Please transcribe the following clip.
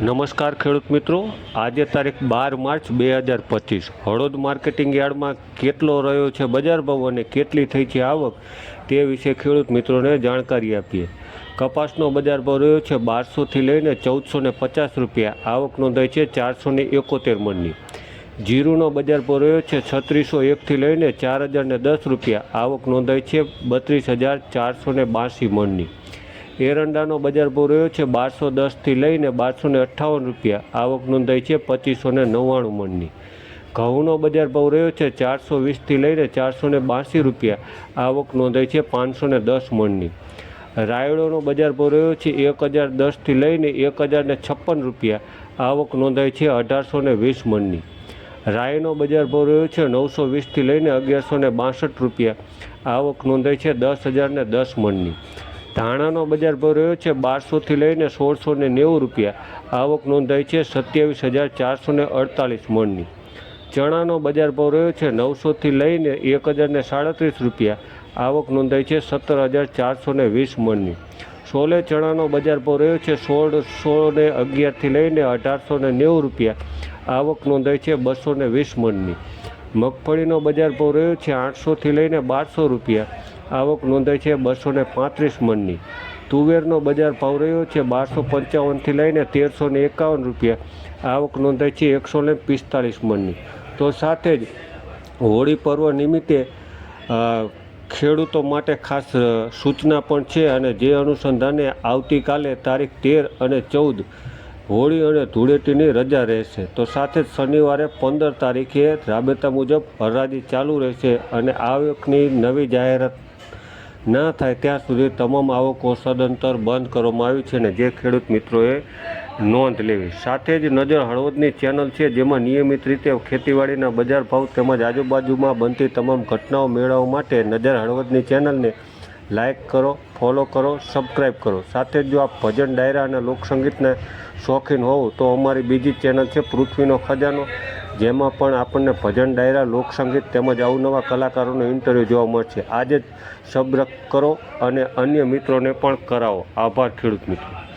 નમસ્કાર ખેડૂત મિત્રો. આજે તારીખ બાર માર્ચ બે હજાર પચીસ. હળોદ માર્કેટિંગ યાર્ડમાં કેટલો રહ્યો છે બજાર ભાવ અને કેટલી થઈ છે આવક તે વિશે ખેડૂત મિત્રોને જાણકારી આપીએ. કપાસનો બજાર ભાવ રહ્યો છે બારસોથી લઈને ચૌદસો ને પચાસ રૂપિયા. આવક નોંધાઈ છે ચારસો ને એકોતેર મણની. જીરુનો બજાર ભાવ રહ્યો છે છત્રીસો એકથી લઈને ચાર હજાર ને દસ રૂપિયા. આવક નોંધાઈ છે બત્રીસ હજાર ચારસો ને બાંસી મણની. એરંડાનો બજાર ભાવ રહ્યો છે બારસો દસથી લઈને બારસો ને અઠ્ઠાવન રૂપિયા. આવક નોંધાઈ છે પચીસો ને નવ્વાણું મણની. ઘઉંનો બજાર ભાવ રહ્યો છે ચારસો વીસથી લઈને ચારસો ને બાંસી રૂપિયા. આવક નોંધાઈ છે પાંચસો ને દસ મણની. રાયડોનો બજાર ભાવ રહ્યો છે એક હજાર દસથી લઈને એક હજાર ને છપ્પન રૂપિયા. આવક નોંધાઈ છે અઢારસો ને વીસ મણની. રાયનો બજાર ભાવ રહ્યો છે નવસો વીસથી લઈને અગિયારસો ને બાસઠ રૂપિયા. આવક નોંધાઈ છે દસ હજાર ને દસ મણની. ધાણાનો બજાર ભાવ રહ્યો છે બારસોથી લઈને સોળસો ને નેવું રૂપિયા. આવક નોંધાઈ છે સત્યાવીસ હજાર ચારસો ને અડતાલીસ મણની. ચણાનો બજાર ભાવ રહ્યો છે નવસોથી લઈને એક હજાર ને સાડત્રીસ રૂપિયા. આવક નોંધાઈ છે સત્તર હજાર ચારસો ને વીસ મણની. સોલે ચણાનો બજાર ભાવ રહ્યો છે સોળસો ને અગિયારથી લઈને અઢારસો ને નેવું રૂપિયા. આવક નોંધાઈ છે બસો ને વીસ મણની. મગફળીનો બજાર ભાવ રહ્યો છે આઠસોથી લઈને બારસો રૂપિયા. આવક નોંધાઈ છે બસો ને પાંત્રીસ મણની. તુવેરનો બજાર ભાવ રહ્યો છે બારસો પંચાવનથી લઈને તેરસો ને એકાવન રૂપિયા. આવક નોંધાઈ છે એકસો ને પિસ્તાળીસ મણની. તો સાથે જ હોળી પર્વ નિમિત્તે ખેડૂતો માટે ખાસ સૂચના પણ છે અને જે અનુસંધાને આવતીકાલે તારીખ તેર અને ચૌદ હોળી અને ધૂળેટીની રજા રહેશે. તો સાથે જ શનિવારે પંદર તારીખે રાબેતા મુજબ હરાજી ચાલુ રહેશે અને આવકની નવી જાહેરાત ન થાય ત્યાં સુધી તમામ આવકો સદંતર બંધ કરવામાં આવી છે ને જે ખેડૂત મિત્રોએ નોંધ લેવી. સાથે જ નજર હળવદની ચેનલ છે જેમાં નિયમિત રીતે ખેતીવાડીના બજાર ભાવ તેમજ આજુબાજુમાં બનતી તમામ ઘટનાઓ મેળવવા માટે નજર હળવદની ચેનલને લાઇક કરો, ફોલો કરો સબસ્ક્રાઈબ કરો. સાથે જ જો આપ ભજન, ડાયરા અને લોકસંગીતના શોખીન હોવ તો અમારી બીજી ચેનલ છે પૃથ્વીનો ખજાનો. જેમાં પણ આપણને ભજન, ડાયરા, લોકસંગીત તેમજ અવનવા કલાકારોનો ઇન્ટરવ્યૂ જોવા મળશે. આજે જ સબ્સ્ક્રાઇબ કરો અને અન્ય મિત્રોને પણ કરાવો. આભાર ખેડૂત મિત્રો.